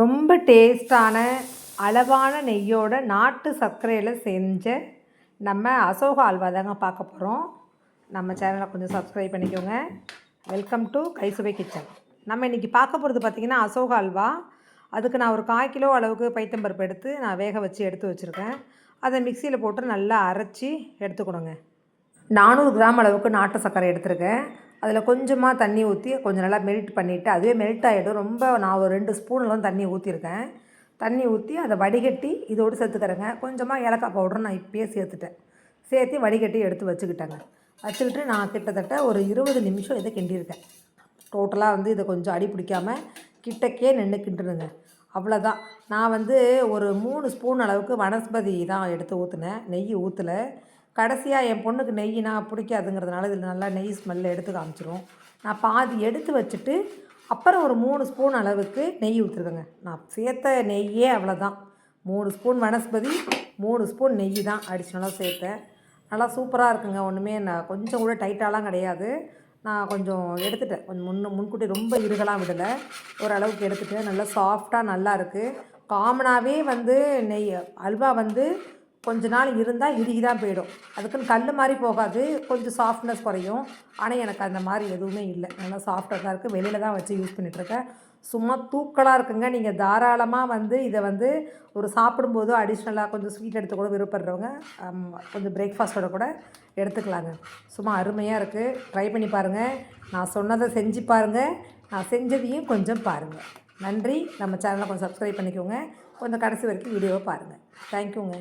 ரொம்ப டேஸ்டான அளவான நெய்யோட நாட்டு சர்க்கரையில் செஞ்ச நம்ம அசோக அல்வா தாங்க பார்க்க போகிறோம் நம்ம சேனலை கொஞ்சம் சப்ஸ்கிரைப் பண்ணிக்கோங்க. வெல்கம் டு கைசுவை கிச்சன் நம்ம இன்றைக்கி பார்க்க போகிறது பார்த்திங்கன்னா அசோக அல்வா. அதுக்கு நான் ஒரு கால் கிலோ அளவுக்கு பைத்தம்பருப்பு எடுத்து நான் வேக வச்சு எடுத்து வச்சுருக்கேன். அதை மிக்சியில் போட்டு நல்லா அரைச்சி எடுத்துக்கணுங்க. நானூறு கிராம் அளவுக்கு நாட்டு சர்க்கரை எடுத்திருக்கேன். அதில் கொஞ்சமாக தண்ணி ஊற்றி கொஞ்சம் நல்லா மெல்ட் பண்ணிவிட்டு அதுவே மெல்ட் ஆகிடும் ரொம்ப நான் ஒரு ரெண்டு ஸ்பூன்லாம் தண்ணி ஊற்றிருக்கேன் தண்ணி ஊற்றி அதை வடிகட்டி இதோடு சேர்த்துக்கிறேங்க. கொஞ்சமாக ஏலக்காய் பவுடர் நான் இப்போயே சேர்த்துட்டேன். சேர்த்து வடிகட்டி எடுத்து வச்சுக்கிட்டேங்க. வச்சுக்கிட்டு நான் கிட்டத்தட்ட ஒரு இருபது நிமிஷம் இதை கிண்டியிருக்கேன். டோட்டலாக வந்து இதை கொஞ்சம் அடி பிடிக்காமல் கிட்டக்கே நின்று கிண்டுருங்க அவ்வளோதான் நான் வந்து ஒரு மூணு ஸ்பூன் அளவுக்கு வனஸ்பதி தான் எடுத்து ஊற்றினேன் நெய் ஊற்றலை கடைசியாக என் பொண்ணுக்கு நெய்னா பிடிக்காதுங்கிறதுனால இதில் நல்லா நெய் ஸ்மெல்ல எடுத்து காமிச்சிரும் நான் பாதி எடுத்து வச்சுட்டு அப்புறம் ஒரு மூணு ஸ்பூன் அளவுக்கு நெய் ஊற்றுருவேங்க நான் சேர்த்த நெய்யே அவ்வளோதான் மூணு ஸ்பூன் வனஸ்பதி மூணு ஸ்பூன் நெய் தான் அடிஷ்னலாக சேர்த்தேன். நல்லா சூப்பராக இருக்குங்க. ஒன்றுமே நான் கொஞ்சம் கூட டைட்டாலாம் கிடையாது. நான் கொஞ்சம் எடுத்துட்டேன். கொஞ்சம் முன்ன முன்கூட்டி ரொம்ப இருகலாம் விடலை. ஓரளவுக்கு எடுத்துட்டேன். நல்லா சாஃப்டாக நல்லா இருக்குது காமனாகவே வந்து நெய் அல்வா வந்து கொஞ்ச நாள் இருந்தால் இறுகி தான் போயிடும். அதுக்குன்னு கல் மாதிரி போகாது. கொஞ்சம் சாஃப்ட்னஸ் குறையும். ஆனால் எனக்கு அந்த மாதிரி எதுவுமே இல்லை. நல்லா சாஃப்டாக தான் இருக்குது வெளியில் தான் வச்சு யூஸ் பண்ணிகிட்ருக்கேன் சும்மா தூக்கலாக இருக்குங்க. நீங்கள் தாராளமாக வந்து இதை வந்து ஒரு சாப்பிடும்போது அடிஷ்னலாக கொஞ்சம் ஸ்வீட் எடுத்து கூட விருப்பப்படுறவங்க கொஞ்சம் பிரேக்ஃபாஸ்ட்டோட கூட எடுத்துக்கலாங்க. சும்மா அருமையாக இருக்குது ட்ரை பண்ணி பாருங்கள் நான் சொன்னதை செஞ்சு பாருங்கள் நான் செஞ்சதையும் கொஞ்சம் பாருங்கள் நன்றி. நம்ம சேனலை கொஞ்சம் சப்ஸ்கிரைப் பண்ணிக்கோங்க. கொஞ்சம் கடைசி வரைக்கும் வீடியோவை பாருங்கள் தேங்க்யூங்க